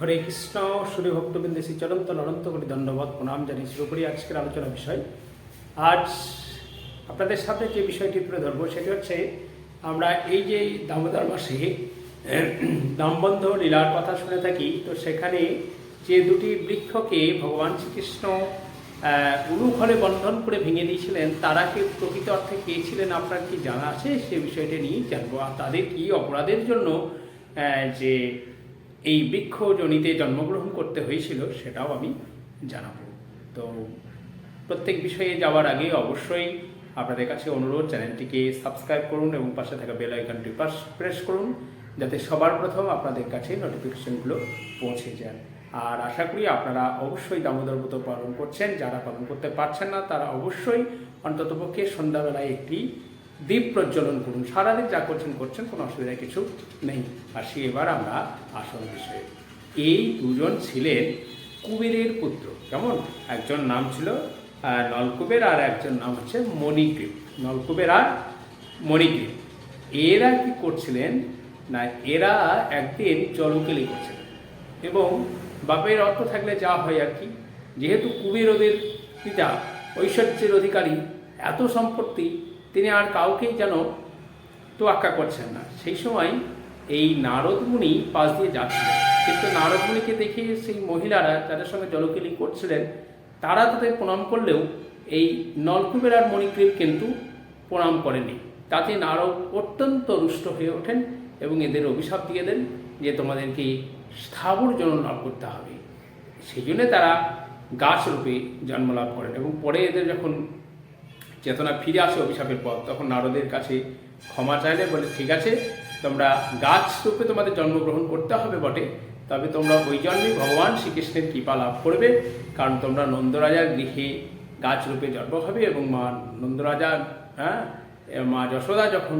হরে কৃষ্ণ সূর্য ভক্তবৃন্দ, শ্রী চরন্ত অনন্ত কোটি দণ্ডবত প্রণাম জানিয়ে শুরু করি আজকের আলোচনা বিষয়। আজ আপনাদের সাথে যে বিষয়টি তুলে ধরবো, সেটি হচ্ছে আমরা এই যে দামোদর মাসে দামবন্ধ লীলার কথা শুনে থাকি, তো সেখানে যে দুটি বৃক্ষকে ভগবান শ্রীকৃষ্ণ উলুফলে বন্ধন করে ভেঙে দিয়েছিলেন, তারা কি প্রকৃত অর্থে কে ছিলেন আপনার কি জানা আছে? সে বিষয়টি নিয়েই জানব। আর তাদের কি অপরাধের জন্য যে এই বৃক্ষজনিতে জন্মগ্রহণ করতে হয়েছিল সেটাও আমি জানাব। তো প্রত্যেক বিষয়ে যাওয়ার আগে অবশ্যই আপনাদের কাছে অনুরোধ, চ্যানেলটিকে সাবস্ক্রাইব করুন এবং পাশে থাকা বেল আইকনটি প্রেস করুন যাতে সবার প্রথম আপনাদের কাছে নোটিফিকেশনগুলো পৌঁছে যায়। আর আশা করি আপনারা অবশ্যই দামোদর ব্রত পালন করছেন। যারা পালন করতে পারছেন না, তারা অবশ্যই অন্ততপক্ষে সন্ধ্যাবেলায় একটি দ্বীপ প্রজ্বলন করুন। সারাদিন যা করছেন করছেন, কোনো অসুবিধা কিছু নেই। আসি এবার আমরা আসল বিষয়ে। এই দুজন ছিলেন কুবেরের পুত্র। কেমন? একজন নাম ছিল নলকুবের, আর একজন নাম হচ্ছে মণিগ্রীব নলকুবের আর মণিগ্রীব এরা কি করছিলেন? না, এরা একদিন জলকেলি করছিলেন। এবং বাপের অর্থ থাকলে যা হয় আর কি। যেহেতু কুবের ওদের পিতা, ঐশ্বর্যের অধিকারী, এত সম্পত্তি তিনি আর কাউকেই যেন তোয়াক্কা করছেন না। সেই সময় এই নারদমুনি পাশ দিয়ে যাচ্ছিলেন। কিন্তু নারদমুনিকে দেখে সেই মহিলারা যাদের সঙ্গে জলকেলি করছিলেন, তারা তাদের প্রণাম করলেও এই নলকুবের আর মণিগ্রীব কিন্তু প্রণাম করেনি তাতে নারদ অত্যন্ত রুষ্ট হয়ে ওঠেন এবং এদের অভিশাপ দিয়ে দেন যে তোমাদেরকে স্থাবর জন্ম লাভ করতে হবে। সেই জন্য তারা গাছ রূপে জন্ম লাভ করেন এবং পরে এদের যখন চেতনা ফিরে আসে অভিশাপের পর তখন নারদের কাছে ক্ষমা চাইলে বলে, ঠিক আছে, তোমরা গাছ রূপে তোমাদের জন্মগ্রহণ করতে হবে বটে, তবে তোমরা ওই জন্মে ভগবান শ্রীকৃষ্ণের কৃপা লাভ করবে, কারণ তোমরা নন্দরাজার গৃহে গাছ রূপে জন্ম হবে এবং মা নন্দরাজা হ্যাঁ মা যশোদা যখন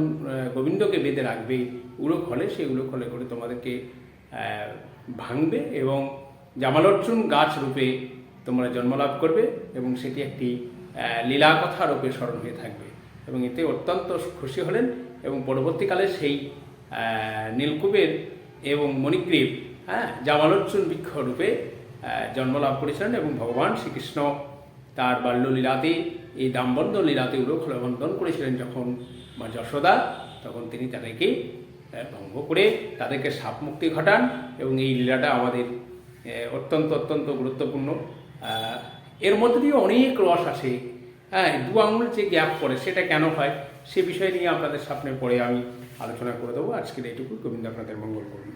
গোবিন্দকে বেঁধে রাখবে উড়ো খলে সেই উড়ো খলে করে তোমাদেরকে ভাঙবে এবং জামালর্জুন গাছ রূপে তোমরা জন্মলাভ করবে এবং সেটি একটি লীলা কথা রূপে স্মরণ হয়ে থাকবে। এবং এতে অত্যন্ত খুশি হলেন এবং পরবর্তীকালে সেই নীলকুবের এবং মণিগ্রীব হ্যাঁ জামালোচ্চুন বৃক্ষ রূপে জন্মলাভ করেছিলেন এবং ভগবান শ্রীকৃষ্ণ তার বাল্যলীলাতে, এই দামবন্ধ লীলাতে উলখলবন্ধন করেছিলেন যখন মা যশোদা, তখন তিনি তাদেরকে ভঙ্গ করে তাদেরকে সাপ মুক্তি ঘটান এবং এই লীলাটা আমাদের অত্যন্ত অত্যন্ত গুরুত্বপূর্ণ এর মধ্যে দিয়ে অনেক রস আসে। হ্যাঁ দু আঙুল যে গ্যাপ পড়ে, সেটা কেন হয়, সে বিষয় নিয়ে আপনাদের সামনে পরে আমি আলোচনা করে দেবো। আজকের এইটুকু গোবিন্দ আপনাদের মঙ্গল করুন।